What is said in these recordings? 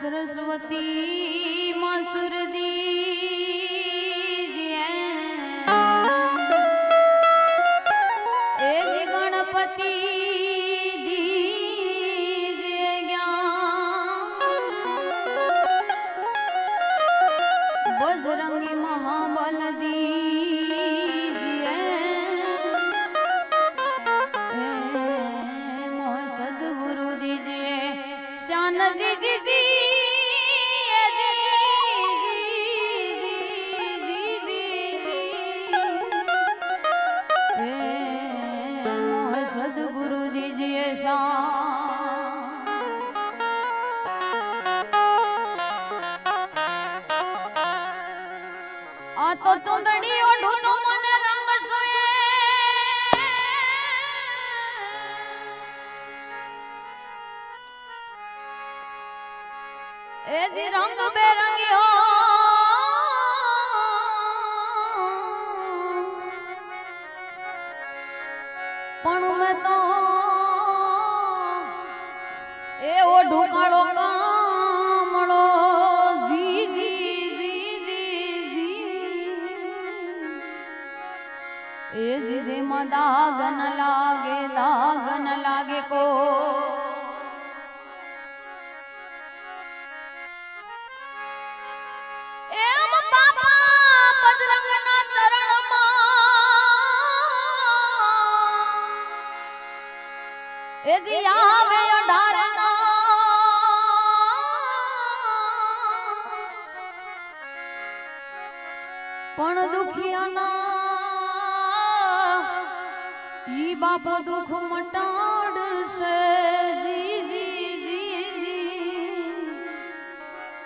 સરસ્વતી મસુરદી নদী দিদি সদগুরু দিজিয়ে তো তুন্দড়িও એ રંગ બેરંગી પણ મેં તો એ ઓઢું કાળો કામળો જી જી જી જી જી. એ જીજે માં દાગ લાગે, દાગન લાગે બાપા બજરંગના ચરણમાં એ જી આવે અઢારના. પણ દુખિયાના ઈ બાપો દુઃખ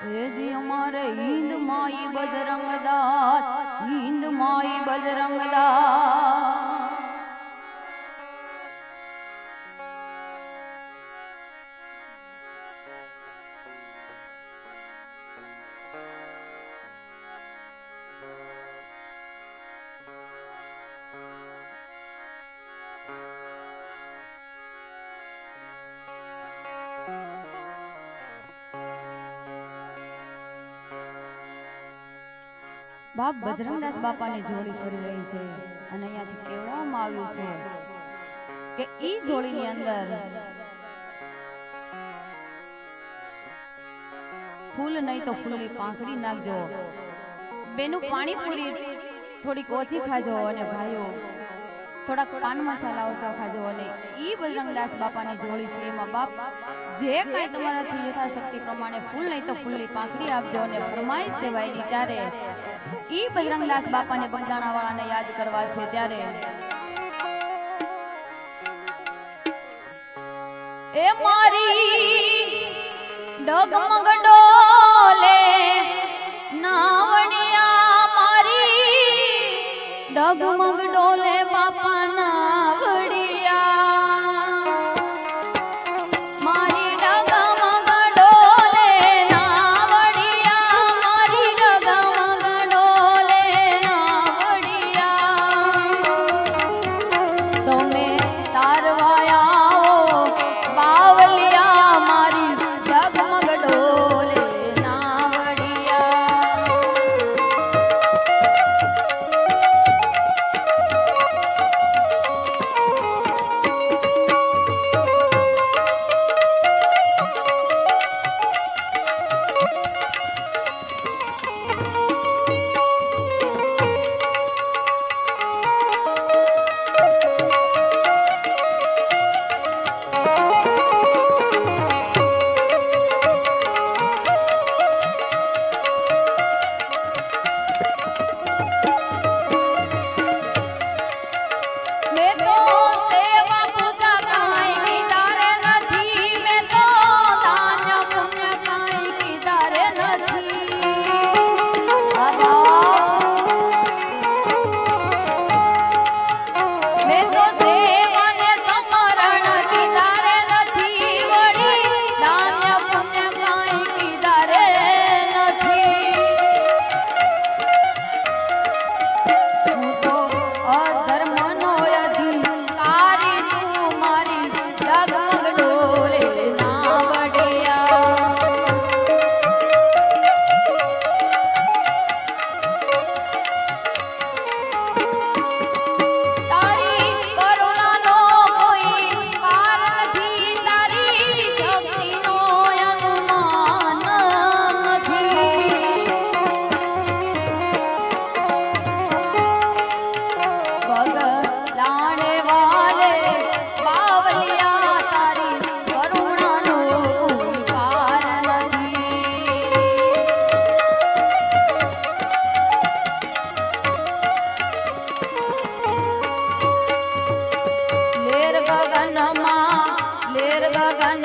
એ જી અમારે હિન્દ માઈ બજરંગ દાસ હિન્દ માઈ બજરંગ દાસ બાપ બજરંગદાસ બાપાની જોડી ફરી રહી છે અને અહીંયાથી કહેવામાં આવ્યું છે કે ઈ જોડીની અંદર ફૂલ નહીં તો ફૂલની પાંખડી નાખજો. બેનું પાણીપુરી થોડીક ઓછી ખાજો અને ભાઈઓ થોડાક પાન મસાલાઓ ખાજો અને ઈ બજરંગદાસ બાપાની જોડી છે એમાં બાપ, જે કાંઈ તમારાથી યથાશક્તિ પ્રમાણે ફૂલ નહીં તો ફૂલની પાંખડી આપજો અને ફરમાઈશ સેવાયની ત્યારે ઈ બજરંગદાસ બાપાને બગદાણા વાળાને યાદ કરવા છે ત્યારે એ મારી ડગમગ નાવણિયા ડગમગ ડોલે બાપાના বাগান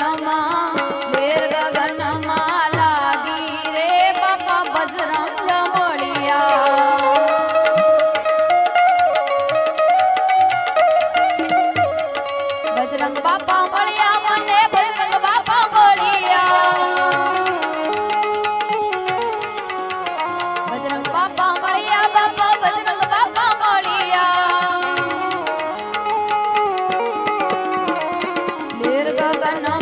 no.